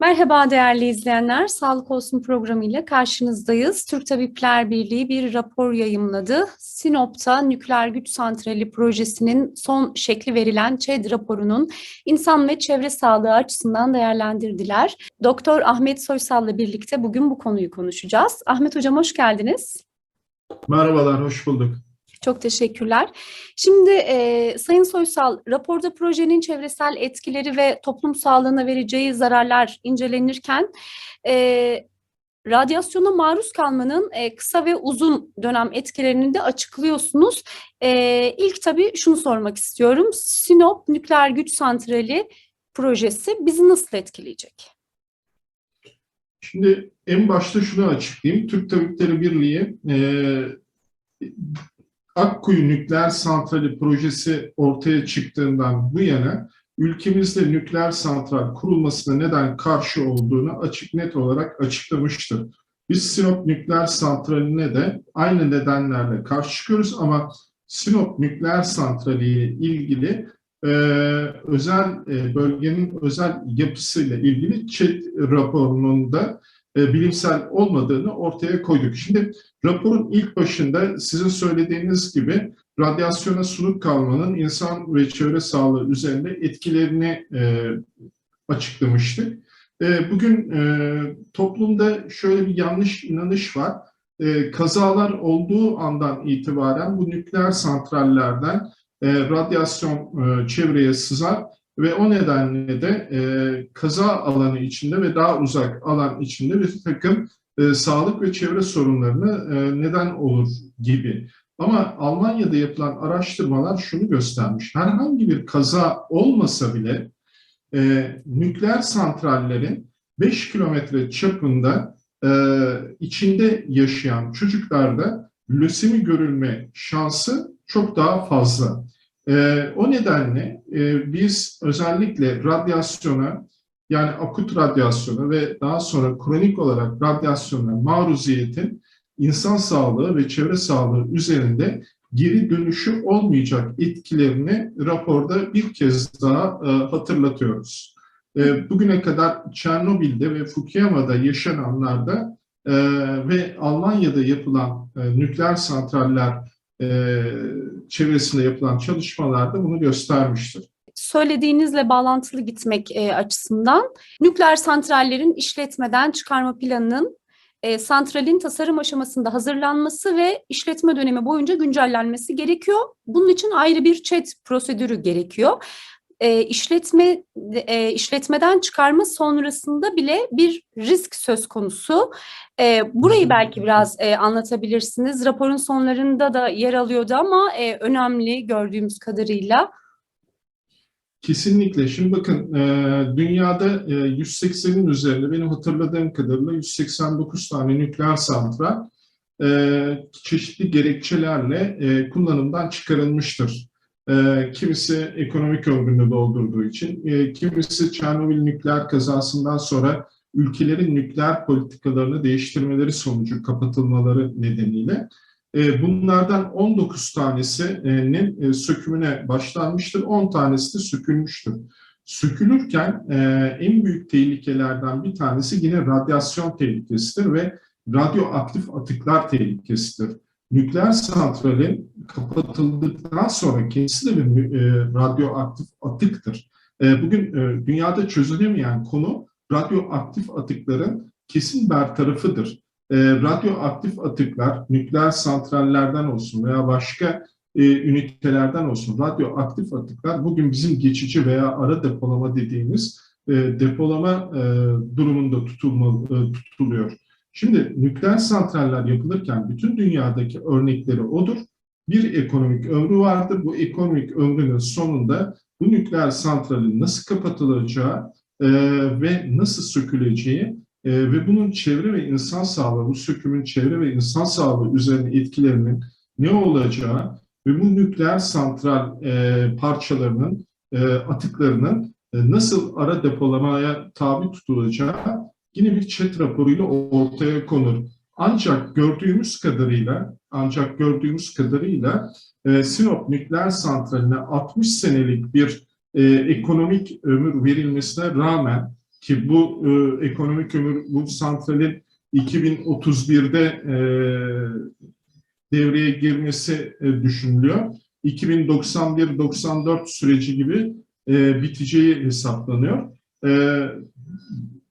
Merhaba değerli izleyenler, Sağlık Olsun programı ile karşınızdayız. Türk Tabipler Birliği bir rapor yayımladı. Sinop'ta nükleer güç santrali projesinin son şekli verilen ÇED raporunun insan ve çevre sağlığı açısından değerlendirdiler. Doktor Ahmet Soysal'la birlikte bugün bu konuyu konuşacağız. Ahmet Hocam hoş geldiniz. Merhabalar, hoş bulduk. Çok teşekkürler. Şimdi e, Sayın Soysal, raporda projenin çevresel etkileri ve toplum sağlığına vereceği zararlar incelenirken e, radyasyona maruz kalmanın e, kısa ve uzun dönem etkilerini de açıklıyorsunuz. E, ilk tabii şunu sormak istiyorum. Sinop Nükleer Güç Santrali projesi bizi nasıl etkileyecek? Şimdi en başta şunu açıklayayım. Türk Tabipleri Birliği e, Akkuyu Nükleer Santrali projesi ortaya çıktığından bu yana ülkemizde nükleer santral kurulmasına neden karşı olduğunu açık net olarak açıklamıştır. Biz Sinop Nükleer Santrali'ne de aynı nedenlerle karşı çıkıyoruz ama Sinop Nükleer Santrali ile ilgili e, özel e, bölgenin özel yapısıyla ilgili ÇED raporunun da e, bilimsel olmadığını ortaya koyduk. Şimdi raporun ilk başında sizin söylediğiniz gibi radyasyona sunuk kalmanın insan ve çevre sağlığı üzerinde etkilerini e, açıklamıştık. E, bugün e, toplumda şöyle bir yanlış inanış var. E, kazalar olduğu andan itibaren bu nükleer santrallerden e, radyasyon e, çevreye sızar ve o nedenle de e, kaza alanı içinde ve daha uzak alan içinde bir takım e, sağlık ve çevre sorunlarını e, neden olur gibi. Ama Almanya'da yapılan araştırmalar şunu göstermiş. Herhangi bir kaza olmasa bile e, nükleer santrallerin 5 kilometre çapında e, içinde yaşayan çocuklarda lösemi görülme şansı çok daha fazla. E, o nedenle e, biz özellikle radyasyona yani akut radyasyona ve daha sonra kronik olarak radyasyona maruziyetin insan sağlığı ve çevre sağlığı üzerinde geri dönüşü olmayacak etkilerini raporda bir kez daha e, hatırlatıyoruz. E, bugüne kadar Çernobil'de ve Fukushima'da yaşananlarda e, ve Almanya'da yapılan e, nükleer santraller e, çevresinde yapılan çalışmalarda bunu göstermiştir. Söylediğinizle bağlantılı gitmek e, açısından nükleer santrallerin işletmeden çıkarma planının e, santralin tasarım aşamasında hazırlanması ve işletme dönemi boyunca güncellenmesi gerekiyor. Bunun için ayrı bir ÇED prosedürü gerekiyor. E, işletme e, işletmeden çıkarma sonrasında bile bir risk söz konusu. E, burayı belki biraz e, anlatabilirsiniz. Raporun sonlarında da yer alıyordu ama e, önemli gördüğümüz kadarıyla. Kesinlikle. Şimdi bakın e, dünyada e, 180'in üzerinde benim hatırladığım kadarıyla 189 tane nükleer santral e, çeşitli gerekçelerle e, kullanımdan çıkarılmıştır. E, kimisi ekonomik ömrünü doldurduğu için, e, kimisi Çernobil nükleer kazasından sonra ülkelerin nükleer politikalarını değiştirmeleri sonucu kapatılmaları nedeniyle e, bunlardan 19 tanesinin e, sökümüne başlanmıştır, 10 tanesi de sökülmüştür. Sökülürken en büyük tehlikelerden bir tanesi yine radyasyon tehlikesidir ve radyoaktif atıklar tehlikesidir. Nükleer santralin kapatıldıktan sonra kendisi de bir radyoaktif atıktır. Bugün dünyada çözülemeyen konu radyoaktif atıkların kesin bertarafıdır e, radyoaktif atıklar nükleer santrallerden olsun veya başka e, ünitelerden olsun radyoaktif atıklar bugün bizim geçici veya ara depolama dediğimiz e, depolama e, durumunda tutulma, e, tutuluyor. Şimdi nükleer santraller yapılırken bütün dünyadaki örnekleri odur. Bir ekonomik ömrü vardır. Bu ekonomik ömrünün sonunda bu nükleer santralin nasıl kapatılacağı e, ve nasıl söküleceği e, ve bunun çevre ve insan sağlığı, bu sökümün çevre ve insan sağlığı üzerine etkilerinin ne olacağı ve bu nükleer santral e, parçalarının, e, atıklarının e, nasıl ara depolamaya tabi tutulacağı yine bir chat raporuyla ortaya konur. Ancak gördüğümüz kadarıyla, ancak gördüğümüz kadarıyla e, Sinop nükleer santraline 60 senelik bir e, ekonomik ömür verilmesine rağmen ki bu e, ekonomik ömür bu santralin 2031'de e, devreye girmesi e, düşünülüyor. 2091-94 süreci gibi e, biteceği hesaplanıyor. E,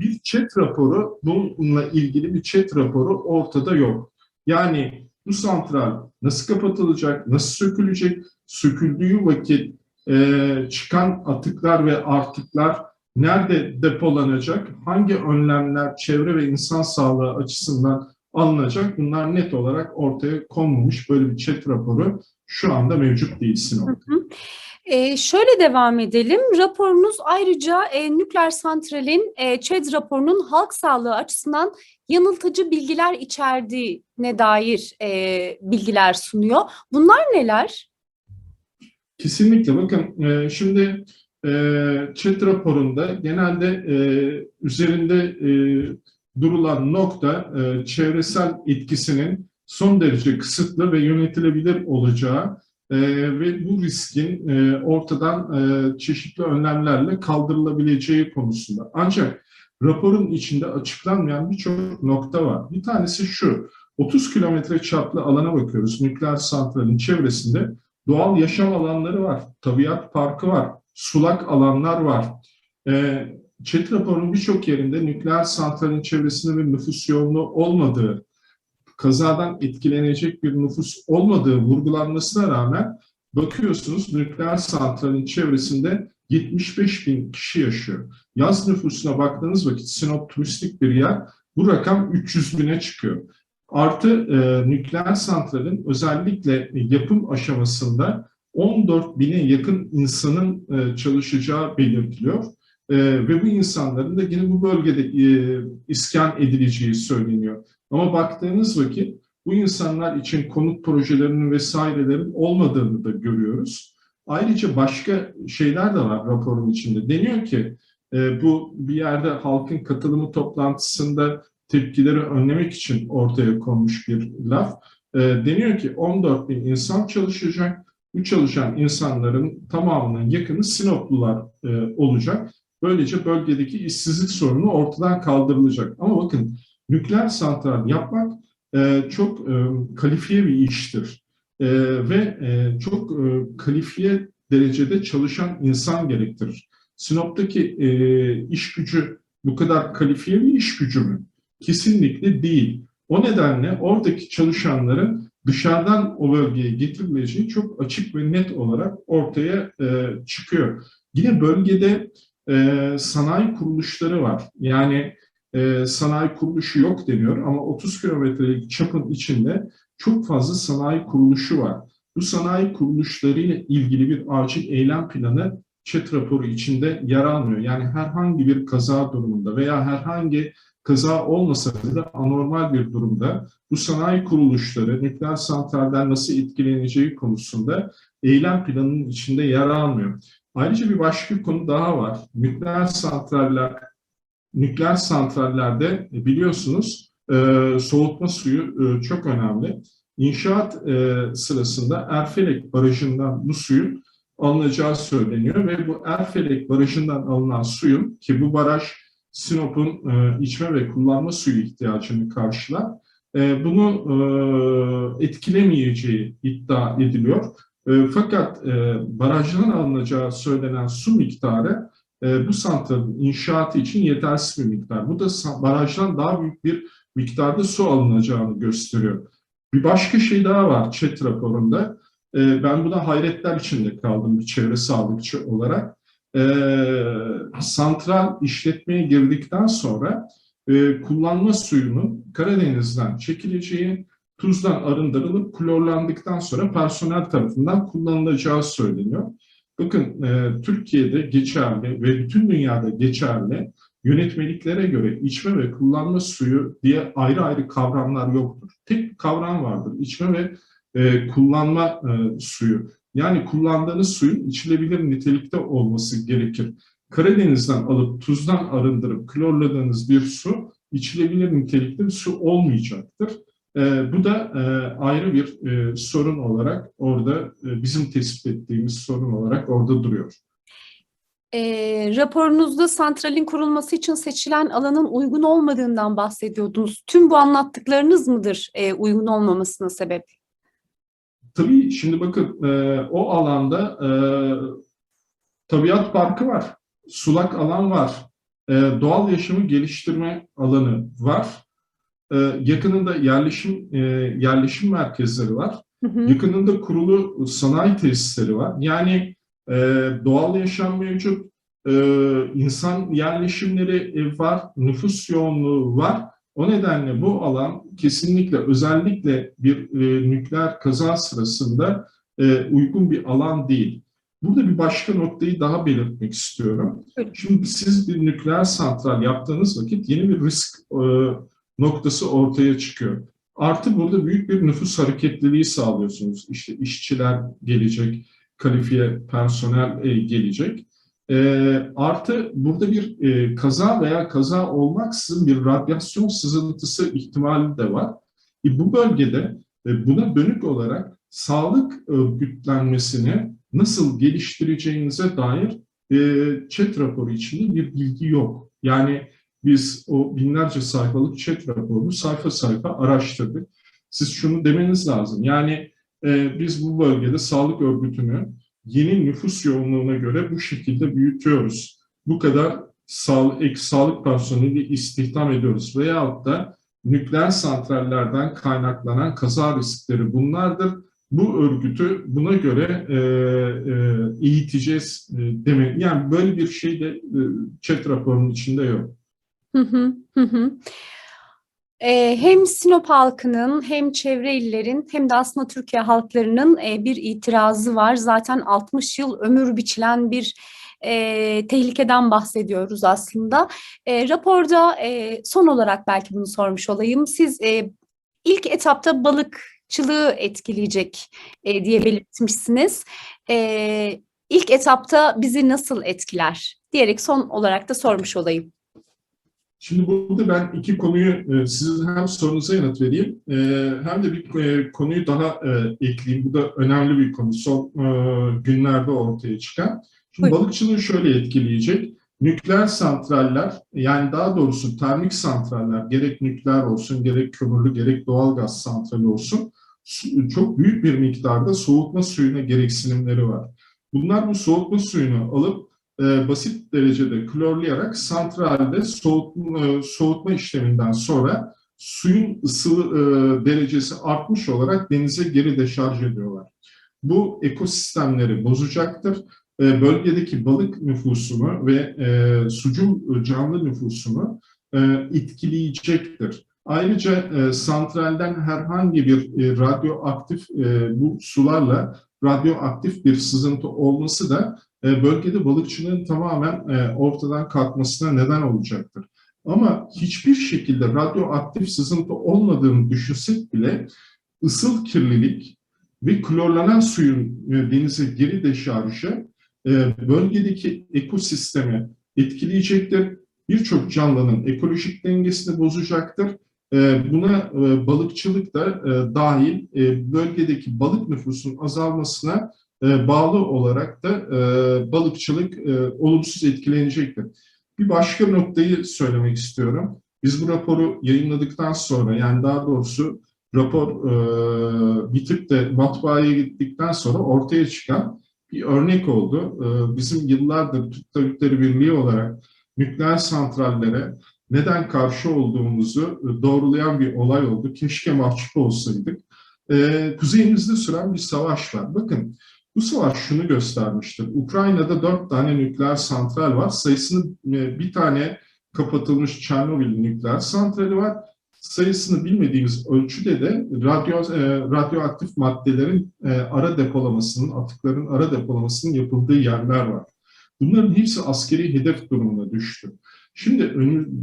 bir chat raporu, bununla ilgili bir chat raporu ortada yok. Yani bu santral nasıl kapatılacak, nasıl sökülecek, söküldüğü vakit e, çıkan atıklar ve artıklar nerede depolanacak, hangi önlemler çevre ve insan sağlığı açısından alınacak bunlar net olarak ortaya konmamış böyle bir chat raporu şu anda mevcut değil Sinop'ta. Ee, şöyle devam edelim. Raporunuz ayrıca e, nükleer santralin e, ÇED raporunun halk sağlığı açısından yanıltıcı bilgiler içerdiğine dair e, bilgiler sunuyor. Bunlar neler? Kesinlikle bakın e, şimdi e, chat raporunda genelde e, üzerinde e, durulan nokta e, çevresel etkisinin son derece kısıtlı ve yönetilebilir olacağı e, ve bu riskin e, ortadan e, çeşitli önlemlerle kaldırılabileceği konusunda. Ancak raporun içinde açıklanmayan birçok nokta var. Bir tanesi şu, 30 kilometre çaplı alana bakıyoruz. Nükleer santralin çevresinde doğal yaşam alanları var, tabiat parkı var, sulak alanlar var. E, ÇED raporunun birçok yerinde nükleer santralin çevresinde bir nüfus yoğunluğu olmadığı, kazadan etkilenecek bir nüfus olmadığı vurgulanmasına rağmen bakıyorsunuz nükleer santralin çevresinde 75 bin kişi yaşıyor. Yaz nüfusuna baktığınız vakit Sinop turistik bir yer, bu rakam 300 bine çıkıyor. Artı e, nükleer santralin özellikle yapım aşamasında 14 bine yakın insanın e, çalışacağı belirtiliyor. E, ve bu insanların da yine bu bölgede e, iskan edileceği söyleniyor. Ama baktığınız vakit bu insanlar için konut projelerinin vesairelerin olmadığını da görüyoruz. Ayrıca başka şeyler de var raporun içinde. Deniyor ki e, bu bir yerde halkın katılımı toplantısında tepkileri önlemek için ortaya konmuş bir laf. E, deniyor ki 14 bin insan çalışacak. Bu çalışan insanların tamamının yakını Sinoplular e, olacak. Böylece bölgedeki işsizlik sorunu ortadan kaldırılacak. Ama bakın nükleer santral yapmak e, çok e, kalifiye bir iştir. E, ve e, çok e, kalifiye derecede çalışan insan gerektirir. Sinop'taki e, iş gücü bu kadar kalifiye bir iş gücü mü? Kesinlikle değil. O nedenle oradaki çalışanların dışarıdan o bölgeye getirileceği çok açık ve net olarak ortaya e, çıkıyor. Yine bölgede e, sanayi kuruluşları var. Yani e, sanayi kuruluşu yok deniyor ama 30 kilometrelik çapın içinde çok fazla sanayi kuruluşu var. Bu sanayi kuruluşlarıyla ilgili bir acil eylem planı ÇED raporu içinde yer almıyor. Yani herhangi bir kaza durumunda veya herhangi kaza olmasa da anormal bir durumda bu sanayi kuruluşları nükleer santralden nasıl etkileneceği konusunda eylem planının içinde yer almıyor. Ayrıca bir başka konu daha var. Nükleer santraller nükleer santrallerde biliyorsunuz e, soğutma suyu e, çok önemli. İnşaat e, sırasında Erfelek Barajı'ndan bu suyun alınacağı söyleniyor ve bu Erfelek Barajı'ndan alınan suyun ki bu baraj Sinop'un e, içme ve kullanma suyu ihtiyacını karşılar. E, bunu e, etkilemeyeceği iddia ediliyor. E, fakat e, barajdan alınacağı söylenen su miktarı e, bu santralın inşaatı için yetersiz bir miktar. Bu da barajdan daha büyük bir miktarda su alınacağını gösteriyor. Bir başka şey daha var ÇED raporunda. E, ben buna hayretler içinde kaldım bir çevre sağlıkçı olarak. E, santral işletmeye girdikten sonra e, kullanma suyunun Karadeniz'den çekileceği, tuzdan arındırılıp klorlandıktan sonra personel tarafından kullanılacağı söyleniyor. Bakın e, Türkiye'de geçerli ve bütün dünyada geçerli yönetmeliklere göre içme ve kullanma suyu diye ayrı ayrı kavramlar yoktur. Tek bir kavram vardır. İçme ve e, kullanma e, suyu. Yani kullandığınız suyun içilebilir nitelikte olması gerekir. Karadeniz'den alıp tuzdan arındırıp klorladığınız bir su içilebilir nitelikte bir su olmayacaktır. E, bu da e, ayrı bir e, sorun olarak orada e, bizim tespit ettiğimiz sorun olarak orada duruyor. E, raporunuzda santralin kurulması için seçilen alanın uygun olmadığından bahsediyordunuz. Tüm bu anlattıklarınız mıdır e, uygun olmamasına sebep? Tabii şimdi bakın e, o alanda e, tabiat parkı var, sulak alan var, e, doğal yaşamı geliştirme alanı var, e, yakınında yerleşim e, yerleşim merkezleri var, Hı hı. yakınında kurulu sanayi tesisleri var. Yani e, doğal yaşam mevcut, e, insan yerleşimleri e, var, nüfus yoğunluğu var. O nedenle bu alan kesinlikle özellikle bir e, nükleer kaza sırasında e, uygun bir alan değil. Burada bir başka noktayı daha belirtmek istiyorum. Şimdi siz bir nükleer santral yaptığınız vakit yeni bir risk e, noktası ortaya çıkıyor. Artı burada büyük bir nüfus hareketliliği sağlıyorsunuz. İşte işçiler gelecek, kalifiye personel e, gelecek. E, artı burada bir e, kaza veya kaza olmaksızın bir radyasyon sızıntısı ihtimali de var. Bu bölgede buna dönük olarak sağlık örgütlenmesini nasıl geliştireceğinize dair chat raporu içinde bir bilgi yok. Yani biz o binlerce sayfalık chat raporunu sayfa sayfa araştırdık. Siz şunu demeniz lazım. Yani e, biz bu bölgede sağlık örgütünü yeni nüfus yoğunluğuna göre bu şekilde büyütüyoruz. Bu kadar sağlık, ek sağlık personeli istihdam ediyoruz. Veyahut da nükleer santrallerden kaynaklanan kaza riskleri bunlardır. Bu örgütü buna göre e, e, eğiteceğiz e, demek. Yani böyle bir şey de e, chat raporunun içinde yok. Hı. Ee, hem Sinop halkının hem çevre illerin hem de aslında Türkiye halklarının e, bir itirazı var. Zaten 60 yıl ömür biçilen bir e, tehlikeden bahsediyoruz aslında. E, raporda e, son olarak belki bunu sormuş olayım. Siz e, ilk etapta balıkçılığı etkileyecek e, diye belirtmişsiniz. E, ilk etapta bizi nasıl etkiler diyerek son olarak da sormuş olayım. Şimdi burada ben iki konuyu e, sizin hem sorunuza yanıt vereyim e, hem de bir e, konuyu daha ekleyeyim. Bu da önemli bir konu. Son günlerde ortaya çıkan. Şimdi Buyurun. balıkçılığı şöyle etkileyecek. Nükleer santraller yani daha doğrusu termik santraller gerek nükleer olsun gerek kömürlü gerek doğal gaz santrali olsun su- çok büyük bir miktarda soğutma suyuna gereksinimleri var. Bunlar bu soğutma suyunu alıp e, basit derecede klorlayarak santralde soğutma, e, soğutma işleminden sonra suyun ısı e, derecesi artmış olarak denize geri deşarj ediyorlar. Bu ekosistemleri bozacaktır. Bölgedeki balık nüfusunu ve e, sucul canlı nüfusunu etkileyecektir. Ayrıca santralden herhangi bir radyoaktif bu sularla radyoaktif bir sızıntı olması da bölgede balıkçılığın tamamen e, ortadan kalkmasına neden olacaktır. Ama hiçbir şekilde radyoaktif sızıntı olmadığını düşünsek bile ısıl kirlilik ve klorlanan suyun e, denize geri deşarjı e, bölgedeki ekosistemi etkileyecektir. Birçok canlının ekolojik dengesini bozacaktır. E, Buna e, balıkçılık da e, dahil e, bölgedeki balık nüfusunun azalmasına e, bağlı olarak da e, balıkçılık e, olumsuz etkilenecektir. Bir başka noktayı söylemek istiyorum. Biz bu raporu yayınladıktan sonra yani daha doğrusu rapor bitip de matbaaya gittikten sonra ortaya çıkan bir örnek oldu. Bizim yıllardır Türk Tabipleri Birliği olarak nükleer santrallere neden karşı olduğumuzu doğrulayan bir olay oldu. Keşke mahcup olsaydık. Kuzeyimizde süren bir savaş var. Bakın bu savaş şunu göstermiştir. Ukrayna'da dört tane nükleer santral var. Sayısını e, bir tane kapatılmış Çernobil nükleer santrali var. Sayısını bilmediğimiz ölçüde de radyo, e, radyoaktif maddelerin e, ara depolamasının, atıkların ara depolamasının yapıldığı yerler var. Bunların hepsi askeri hedef durumuna düştü. Şimdi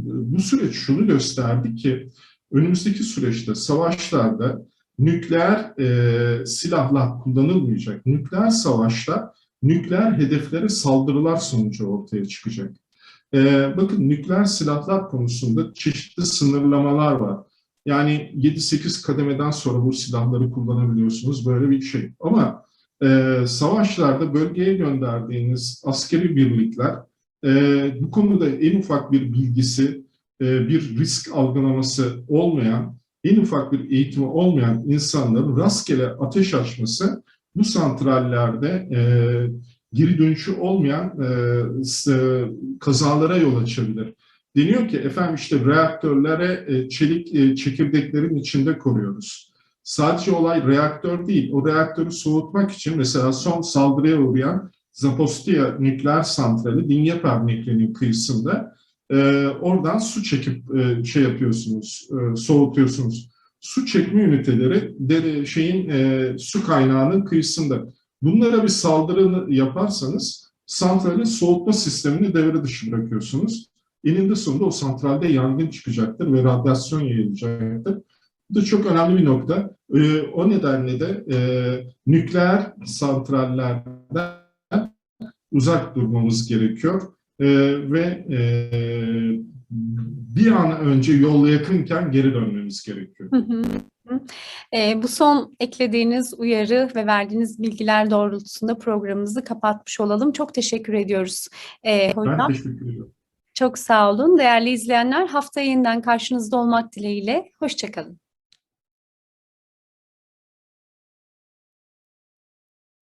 bu süreç şunu gösterdi ki önümüzdeki süreçte savaşlarda nükleer e, silahlar kullanılmayacak. Nükleer savaşta nükleer hedeflere saldırılar sonucu ortaya çıkacak. E, bakın nükleer silahlar konusunda çeşitli sınırlamalar var. Yani 7-8 kademeden sonra bu silahları kullanabiliyorsunuz böyle bir şey. Ama e, savaşlarda bölgeye gönderdiğiniz askeri birlikler e, bu konuda en ufak bir bilgisi, e, bir risk algılaması olmayan, en ufak bir eğitimi olmayan insanların rastgele ateş açması bu santrallerde e, geri dönüşü olmayan e, s- kazalara yol açabilir. Deniyor ki efendim işte reaktörlere e, çelik e, çekirdeklerin içinde koruyoruz. Sadece olay reaktör değil. O reaktörü soğutmak için mesela son saldırıya uğrayan Zapostia nükleer santrali Dinyeper Nehri'nin kıyısında e, oradan su çekip e, şey yapıyorsunuz, e, soğutuyorsunuz. Su çekme üniteleri dere, şeyin e, su kaynağının kıyısında. Bunlara bir saldırı yaparsanız santralin soğutma sistemini devre dışı bırakıyorsunuz. Eninde sonunda o santralde yangın çıkacaktır ve radyasyon yayılacaktır. Bu da çok önemli bir nokta. Ee, o nedenle de e, nükleer santrallerden uzak durmamız gerekiyor. Ee, ve e, bir an önce yolla yakınken geri dönmemiz gerekiyor. Hı hı. E, bu son eklediğiniz uyarı ve verdiğiniz bilgiler doğrultusunda programımızı kapatmış olalım. Çok teşekkür ediyoruz e, hocam. Ben teşekkür ediyorum. Çok sağ olun. Değerli izleyenler haftaya yeniden karşınızda olmak dileğiyle. Hoşçakalın.